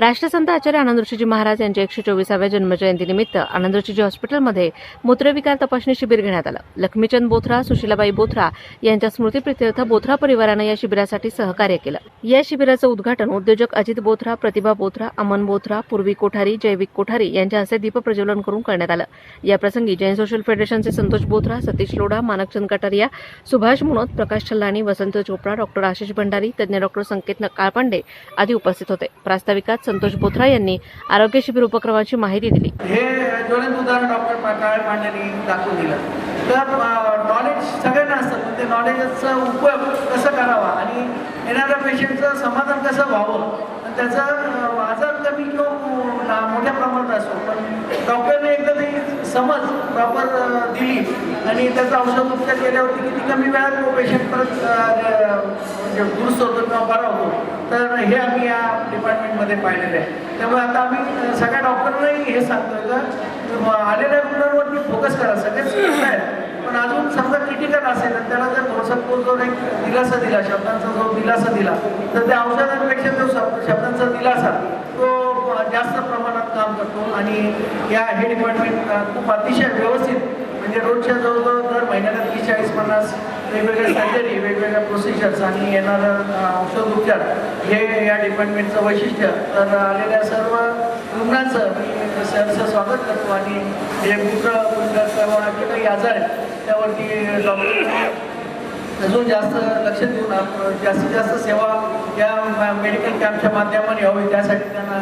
राष्ट्रसंत आचार्य आनंद ऋषीजी महाराज यांच्या एकशे चोवीसाव्या जन्मजयंतीनिमित्त आनंद ऋषीजी हॉस्पिटलमध्ये मूत्रविकार तपासणी शिबिर घेण्यात आलं. लक्ष्मीचंद बोथरा सुशीलाबाई बोथरा यांच्या स्मृतीप्रित्यर्थ बोथरा परिवारानं या शिबिरासाठी सहकार्य केलं. या शिबिराचं उद्घाटन उद्योजक अजित बोथरा प्रतिभा बोथरा अमन बोथरा पूर्वी कोठारी जैविक कोठारी यांच्या हस्ते दीपप्रज्वलन करून करण्यात आलं. याप्रसंगी जैन सोशल फेडरेशनचे संतोष बोथरा सतीश लोढा मानकचंद कटारिया सुभाष मुनोत प्रकाश छल्लाणी वसंत चोपडा डॉक्टर आशिष भंडारी तज्ज्ञ डॉक्टर संकेत काळपांडे आदी उपस्थित होते. प्रास्ताविकात संतोष बोथरा यांनी आरोग्य शिबिर उपक्रमाची माहिती दिली. हे ज्वलंत उदाहरण डॉक्टर काळे पांड्यांनी दाखवून दिलं. तर नॉलेज सगळ्यांना असतं पण ते नॉलेजचा उपयोग कसं करावा आणि येणाऱ्या पेशंटचं समाधान कसं व्हावं? त्याचा आजार कमी किंवा मो- मोठ्या प्रमाणात असो. पण डॉक्टरने एकदा ती समज प्रॉपर दिली आणि त्याचं औषध उपचार केल्यावरती किती कमी वेळात तो पेशंट परत म्हणजे दुरुस्त होतो किंवा बरा होतो. तर हे आम्ही या डिपार्टमेंटमध्ये पाहिलेलं आहे. त्यामुळे आता आम्ही सगळ्या डॉक्टरांनाही हे सांगतोय का आलेल्या रुग्णांवरती फोकस करा. सगळेच आहेत. पण अजून समजा क्रिटिकल असेल तर त्याला जर थोडासा जो एक दिलासा दिला शब्दांचा जो दिलासा दिला तर त्या औषधांपेक्षा जो शब्दांचा दिलासा तो जास्त प्रमाणात काम करतो आणि या हे डिपार्टमेंट खूप अतिशय व्यवस्थित म्हणजे रोजच्या जवळजवळ दर महिन्याला तीस चाळीस पन्नास वेगवेगळ्या सर्जरी वेगवेगळ्या प्रोसिजर्स आणि येणारं औषध उपचार हे या डिपार्टमेंटचं वैशिष्ट्य. तर आलेल्या सर्व रुग्णांचं मी सरचं स्वागत करतो आणि जे मित्र कुंड किंवा जे काही आजार आहेत त्यावरती डॉक्टर अजून जास्त लक्ष देऊन जास्तीत जास्त सेवा या मेडिकल कॅम्पच्या माध्यमाने यावी त्यासाठी त्यांना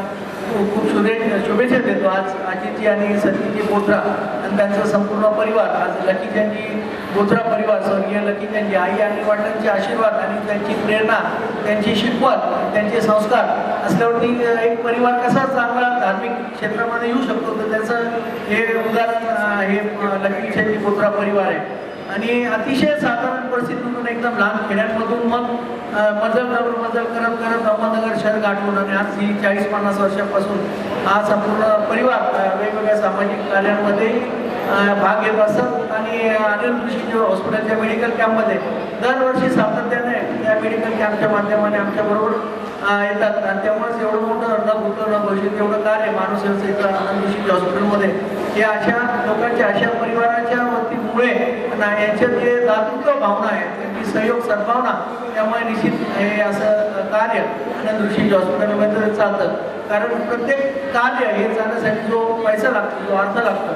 खूप शुभे शुभेच्छा देतो. आज आजीची आणि सतीजी बोथरा आणि त्यांचा संपूर्ण परिवार आज लकीचंदजी बोथरा परिवार स्वर्गीय त्यांची आई आणि वडिलांचे आशीर्वाद आणि त्यांची प्रेरणा त्यांची शिकवण त्यांचे संस्कार असल्यावरती एक परिवार कसा चांगला धार्मिक क्षेत्रामध्ये येऊ शकतो तर त्याचं हे उदाहरण हे लकीचंदजी बोथरा परिवार आहे. आणि अतिशय साधारण परिस्थितीतून एकदम लहान खेड्यांमधून मग मजल मजलवर मजल करत करत अहमदनगर शहर गाठून आणि आज ही चाळीस पन्नास वर्षापासून हा संपूर्ण परिवार वेगवेगळ्या सामाजिक कार्यांमध्ये भाग घेत असत आणि अनिल ऋषी हॉस्पिटलच्या मेडिकल कॅम्पमध्ये दरवर्षी सातत्याने या मेडिकल कॅम्पच्या माध्यमाने आमच्याबरोबर येतात. आणि त्यामुळेच एवढं मोठं न भूतं न भविष्य एवढं कार्य माणूस आनंद हॉस्पिटलमध्ये. हे अशा लोकांच्या अशा परिवाराच्या वतीमुळे याच्यात जे दातृत्व भावना आहे त्यांची सहयोग सद्भावना त्यामुळे निश्चित हे असं कार्य आनंद हॉस्पिटलमध्ये चालतं. कारण प्रत्येक कार्य हे चालण्यासाठी जो पैसा लागतो जो अर्थ लागतो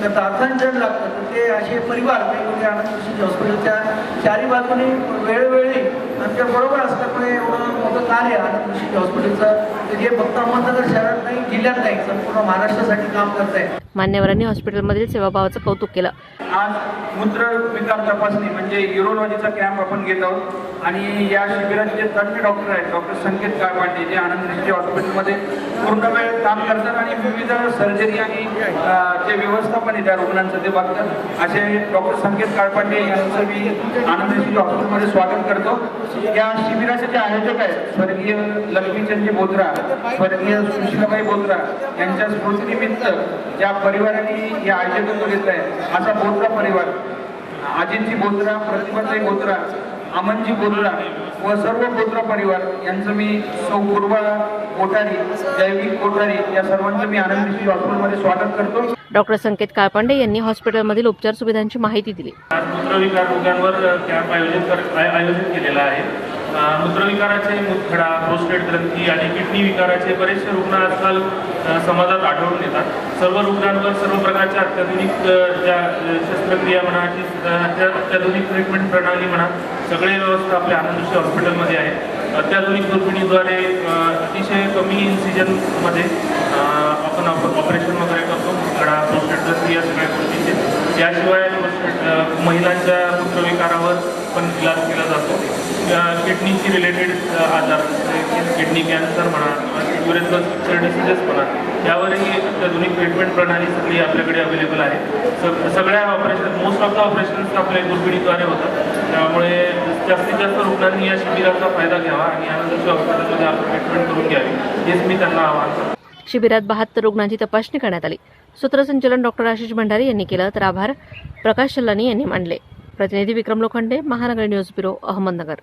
तर अर्थांजन लागतं तर ते असे परिवार वेगवेगळ्या आनंद ऋषी हॉस्पिटलच्या चारी बाजूने वेळोवेळी आमच्या बरोबर असल्यामुळे एवढं मोठं कार्य आनंद ऋषी हॉस्पिटलचं ते जे फक्त अहमदनगर शहरात नाही जिल्ह्यात नाही संपूर्ण महाराष्ट्रासाठी काम करत आहे मान्यवरांनी हॉस्पिटलमधील सेवाभावाचं कौतुक केलं. आज मूत्र विकार तपासणी म्हणजे युरोलॉजीचा कॅम्प आपण घेत आहोत. आणि या शिबिरात जे तज्ञ डॉक्टर आहेत डॉक्टर संकेत काळपांडे जे आनंद ऋषी हॉस्पिटलमध्ये पूर्ण वेळ काम करतात. आणि विविध सर्जरी आणि जे व्यवस्थापन आहे त्या रुग्णांचं ते बघतात. असे डॉक्टर संकेत काळपांडे यांचं मी आनंद हॉस्पिटलमध्ये स्वागत करतो. या शिबिराचे जे आयोजक आहेत स्वर्गीय लक्ष्मीचंदजी बोत्रा स्वर्गीय सुशीलाबाई बोत्रा यांच्या स्मृतीनिमित्त ज्या परिवाराने हे आयोजकत्व घेतलं आहे असा बोत्रा परिवार अजितजी बोत्रा प्रतिभाताई बोत्रा अमनजी बोत्रा व सर्व बोत्रा परिवार यांचं मी सौ पूर्वा कोठारी जैविक कोठारी या सर्वांचं मी आनंद हॉस्पिटलमध्ये स्वागत करतो. डॉक्टर संकेत काळपांडे यांनी हॉस्पिटलमधील उपचार सुविधांची माहिती दिली. मूत्रविकार रोगांवर कॅम्प आयोजित कर आयोजित केलेला आहे. मूत्रविकाराचे मुतखडा प्रोस्टेट ग्रंथी आणि किडनी विकाराचे बरेचसे रुग्ण आजकाल समाजात आढळून येतात. सर्व रुग्णांवर सर्व प्रकारच्या अत्याधुनिक ज्या शस्त्रक्रिया म्हणा की त्या अत्याधुनिक ट्रीटमेंट प्रणाली म्हणा सगळे व्यवस्था आपल्या आनंदशी हॉस्पिटलमध्ये आहे अत्याधुनिक दुर्बिणीद्वारे अतिशय कमी इन्सिजनमध्ये आपण ऑपरेशन वगैरे करतो. प्रक्रिया या सगळ्या गोष्टीचे. याशिवाय महिलांच्या मूत्रविकारावर पण इलाज केला जातो. किडनीशी किडनीची रिलेटेड आजार किडनी कॅन्सर म्हणा किंवा युरेथ्रोस्पिक्चर डिसिजेस म्हणा यावरही अत्याधुनिक ट्रीटमेंट प्रणाली सगळी आपल्याकडे अवेलेबल आहे. स सगळ्या operation most of the operations आपल्या दुर्बिणीद्वारे होतात. त्यामुळे जास्तीत जास्त रुग्णांनी या शिबिराचा फायदा घ्यावा आणि आनंदाच्या हॉस्पिटलमध्ये आपण ट्रीटमेंट करून घ्यावी हेच मी त्यांना आवाहन करतो. शिबिरात बहात्तर रुग्णांची तपासणी करण्यात आली. सूत्रसंचलन डॉक्टर आशिष भंडारी यांनी केलं तर आभार. प्रकाश शल्लानी यांनी मांडले. प्रतिनिधी विक्रम लोखंडे महानगर न्यूज ब्युरो अहमदनगर.